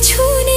最初的。